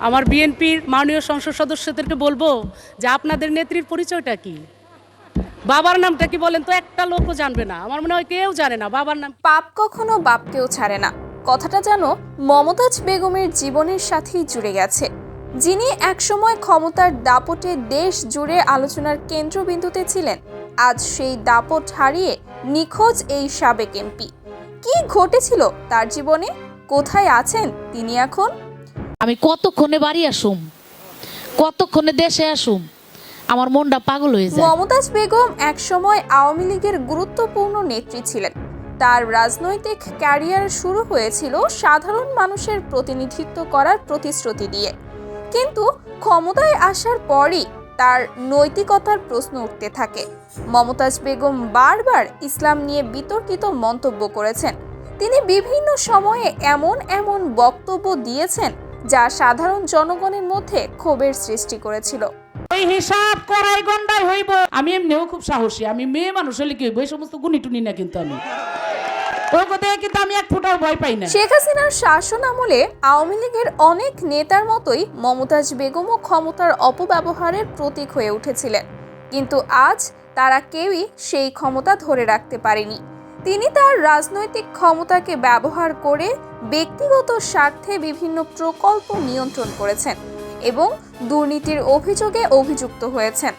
আমার বিএনপির মাননীয় সংসদ সদস্যদেরকে বলব যে আপনাদের নেত্রীর পরিচয়টা কি? বাবার নামটা কি বলেন তো? একটা লোকও জানবে না। আমার মনে হয় কেউ জানে না। বাবার নাম পাপ কখনো বাপকেও ছাড়ে না। কথাটা যেন মমতাজ বেগমের জীবনের সাথেই জুড়ে গেছে। যিনি একসময় ক্ষমতার দাপটে দেশ জুড়ে আলোচনার কেন্দ্রবিন্দুতে ছিলেন, আজ সেই দাপট হারিয়ে নিখোঁজ এই সাবেক এমপি। কি ঘটেছিল তার জীবনে? কোথায় আছেন তিনি এখন? আমি কতক্ষণে বাড়ি আসুম? কতক্ষণে দেশে আসুম? আমার মনটা পাগল হয়ে যায়। মমতাজ বেগম একসময় আওয়ামী লীগের গুরুত্বপূর্ণ নেত্রী ছিলেন। তার রাজনৈতিক ক্যারিয়ার শুরু হয়েছিল সাধারণ মানুষের প্রতিনিধিত্ব করার প্রতিশ্রুতি দিয়ে। কিন্তু ক্ষমতায় আসার পরই তার নৈতিকতার প্রশ্ন উঠতে থাকে। মমতাজ বেগম বারবার ইসলাম নিয়ে বিতর্কিত মন্তব্য করেছেন। তিনি বিভিন্ন সময়ে এমন এমন বক্তব্য দিয়েছেন যা সাধারণ জনগণের মধ্যে ক্ষোভের সৃষ্টি করেছিল। ওই হিসাব করাই গন্ডাই হইব। আমি এমনিও খুব সাহসী। আমি মেয়ে মানুষ হলে কি হইব? এই সমস্ত গুনি টুনি না কিন্তু আমি। শেখ হাসিনার শাসন আমলে আওয়ামী লীগের অনেক নেতার মতোই মমতাজ বেগমও ক্ষমতার অপব্যবহারের প্রতীক হয়ে উঠেছিলেন। কিন্তু আজ তারা কেউই সেই ক্ষমতা ধরে রাখতে পারেনি। তিনি তার রাজনৈতিক ক্ষমতাকে ব্যবহার করে ব্যক্তিগত স্বার্থে বিভিন্ন প্রকল্প নিয়ন্ত্রণ করেছেন এবং দুর্নীতির অভিযোগে অভিযুক্ত হয়েছেন।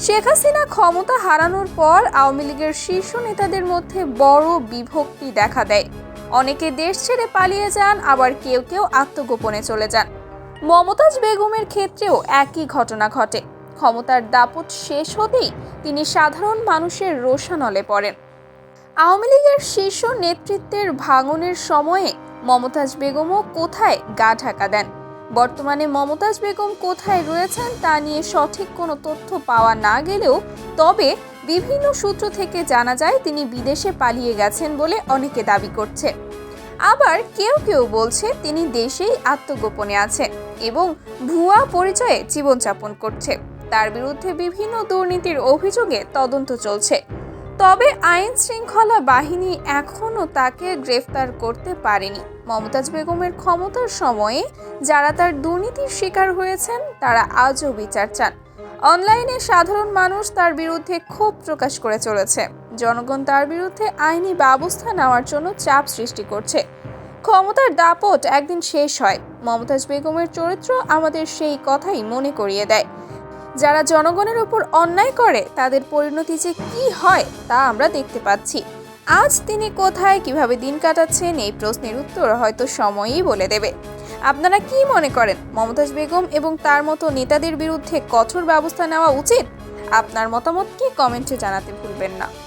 শেখ হাসিনা ক্ষমতা হারানোর পর আওয়ামী লীগের শীর্ষ নেতাদের মধ্যে বড় বিভক্তি দেখা দেয়। অনেকে দেশ ছেড়ে পালিয়ে যান, আবার কেউ কেউ আত্মগোপনে চলে যান। মমতাজ বেগমের ক্ষেত্রেও একই ঘটনা ঘটে। ক্ষমতার দাপট শেষ হতেই তিনি সাধারণ মানুষের রোষানলে পড়েন। আওয়ামী লীগের শীর্ষ নেতৃত্বের ভাঙনের সময়ে মমতাজ বেগমও কোথায় গা ঢাকা দেন? বর্তমানে মমতাজ বেগম কোথায় রয়েছেন তা নিয়ে সঠিক কোনো তথ্য পাওয়া না গেলেও তবে বিভিন্ন সূত্র থেকে জানা যায় তিনি বিদেশে পালিয়ে গেছেন বলে অনেকে দাবি করছে। আবার কেউ কেউ বলছে তিনি দেশেই আত্মগোপনে আছেন এবং ভুয়া পরিচয়ে জীবনযাপন করছে। তার বিরুদ্ধে বিভিন্ন দুর্নীতির অভিযোগে তদন্ত চলছে। তবে আইন শৃঙ্খলা বাহিনী এখনও তাকে গ্রেফতার করতে পারেনি। মমতাজ বেগমের ক্ষমতার সময়ে যারা তার দুর্নীতির শিকার হয়েছেন, তারা আজও বিচার চান। অনলাইনে সাধারণ মানুষ তার বিরুদ্ধে ক্ষোভ প্রকাশ করে চলেছে। জনগণ তার বিরুদ্ধে আইনি ব্যবস্থা নেওয়ার জন্য চাপ সৃষ্টি করছে। ক্ষমতার দাপট একদিন শেষ হয়। মমতাজ বেগমের চরিত্র আমাদের সেই কথাই মনে করিয়ে দেয়। যারা জনগণের উপর অন্যায় করে, তাদের পরিণতি যে কি হয় তা আমরা দেখতে পাচ্ছি। আজ তিনি কোথায়, কীভাবে দিন কাটাচ্ছেন, এই প্রশ্নের উত্তর হয়তো সময়ই বলে দেবে। আপনারা কি মনে করেন? মমতাজ বেগম এবং তার মতো নেতাদের বিরুদ্ধে কঠোর ব্যবস্থা নেওয়া উচিত? আপনার মতামত কি? কমেন্টে জানাতে ভুলবেন না।